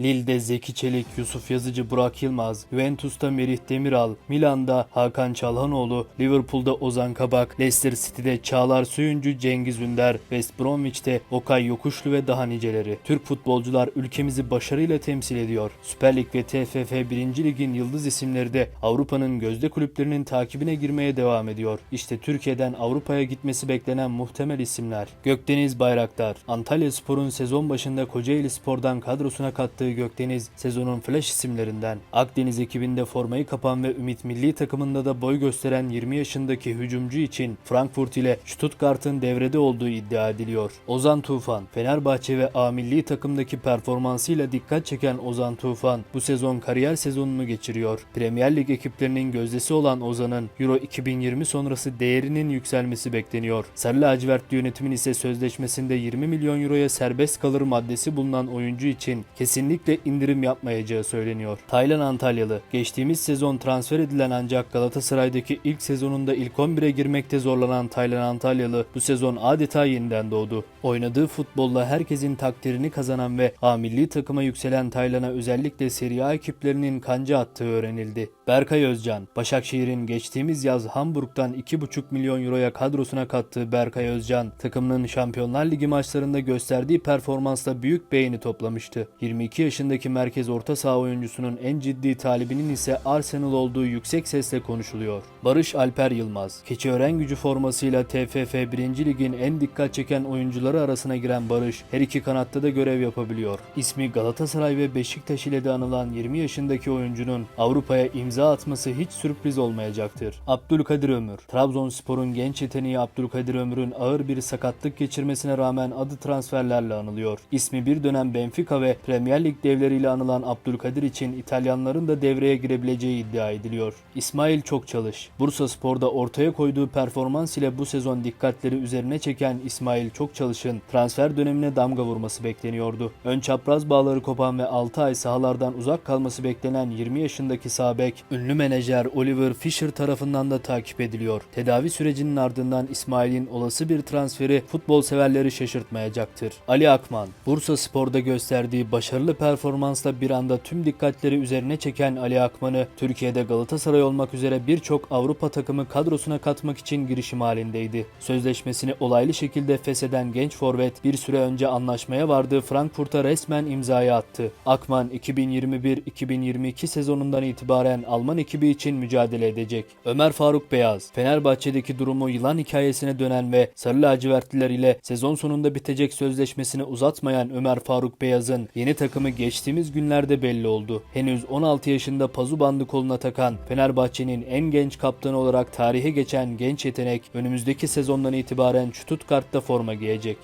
Lille'de Zeki Çelik, Yusuf Yazıcı, Burak Yılmaz, Juventus'ta Merih Demiral, Milan'da Hakan Çalhanoğlu, Liverpool'da Ozan Kabak, Leicester City'de Çağlar Söyüncü, Cengiz Ünder, West Bromwich'te Okay Yokuşlu ve daha niceleri. Türk futbolcular ülkemizi başarıyla temsil ediyor. Süper Lig ve TFF 1. Lig'in yıldız isimleri de Avrupa'nın gözde kulüplerinin takibine girmeye devam ediyor. İşte Türkiye'den Avrupa'ya gitmesi beklenen muhtemel isimler. Gökdeniz Bayraktar, Antalya Spor'un sezon başında Kocaeli Spor'dan kadrosuna kattığı Gökdeniz, sezonun flash isimlerinden. Akdeniz ekibinde formayı kapan ve Ümit Milli takımında da boy gösteren 20 yaşındaki hücumcu için Frankfurt ile Stuttgart'ın devrede olduğu iddia ediliyor. Ozan Tufan, Fenerbahçe ve A Milli takımdaki performansıyla dikkat çeken Ozan Tufan bu sezon kariyer sezonunu geçiriyor. Premier Lig ekiplerinin gözdesi olan Ozan'ın Euro 2020 sonrası değerinin yükselmesi bekleniyor. Sarı lacivert yönetimin ise sözleşmesinde 20 milyon euroya serbest kalır maddesi bulunan oyuncu için kesinlikle indirim yapmayacağı söyleniyor. Taylan Antalyalı, geçtiğimiz sezon transfer edilen ancak Galatasaray'daki ilk sezonunda ilk 11'e girmekte zorlanan Taylan Antalyalı bu sezon adeta yeniden doğdu. Oynadığı futbolla herkesin takdirini kazanan ve A milli takıma yükselen Taylan'a özellikle Serie A ekiplerinin kanca attığı öğrenildi. Berkay Özcan, Başakşehir'in geçtiğimiz yaz Hamburg'dan 2,5 milyon euroya kadrosuna kattığı Berkay Özcan, takımının Şampiyonlar Ligi maçlarında gösterdiği performansla büyük beğeni toplamıştı. 22 yaşındaki merkez orta saha oyuncusunun en ciddi talibinin ise Arsenal olduğu yüksek sesle konuşuluyor. Barış Alper Yılmaz, Keçiören gücü formasıyla TFF 1. Lig'in en dikkat çeken oyuncuları arasına giren Barış, her iki kanatta da görev yapabiliyor. İsmi Galatasaray ve Beşiktaş ile de anılan 20 yaşındaki oyuncunun Avrupa'ya imza atması hiç sürpriz olmayacaktır. Abdülkadir Ömür, Trabzonspor'un genç yeteneği Abdülkadir Ömür'ün ağır bir sakatlık geçirmesine rağmen adı transferlerle anılıyor. İsmi bir dönem Benfica ve Premier Lig devleriyle anılan Abdülkadir için İtalyanların da devreye girebileceği iddia ediliyor. İsmail Çokçalış, Bursa Spor'da ortaya koyduğu performans ile bu sezon dikkatleri üzerine çeken İsmail Çokçalış'ın transfer dönemine damga vurması bekleniyordu. Ön çapraz bağları kopan ve 6 ay sahalardan uzak kalması beklenen 20 yaşındaki sağ bek, ünlü menajer Oliver Fischer tarafından da takip ediliyor. Tedavi sürecinin ardından İsmail'in olası bir transferi futbol severleri şaşırtmayacaktır. Ali Akman, Bursa Spor'da gösterdiği başarılı performansla bir anda tüm dikkatleri üzerine çeken Ali Akman'ı Türkiye'de Galatasaray olmak üzere birçok Avrupa takımı kadrosuna katmak için girişim halindeydi. Sözleşmesini olaylı şekilde fesheden genç forvet bir süre önce anlaşmaya vardığı Frankfurt'a resmen imzayı attı. Akman 2021-2022 sezonundan itibaren Alman ekibi için mücadele edecek. Ömer Faruk Beyaz, Fenerbahçe'deki durumu yılan hikayesine dönen ve Sarı lacivertliler ile sezon sonunda bitecek sözleşmesini uzatmayan Ömer Faruk Beyaz'ın yeni takımı geçtiğimiz günlerde belli oldu. Henüz 16 yaşında pazu bandı koluna takan Fenerbahçe'nin en genç kaptanı olarak tarihe geçen genç yetenek önümüzdeki sezondan itibaren Stuttgart'ta forma giyecek.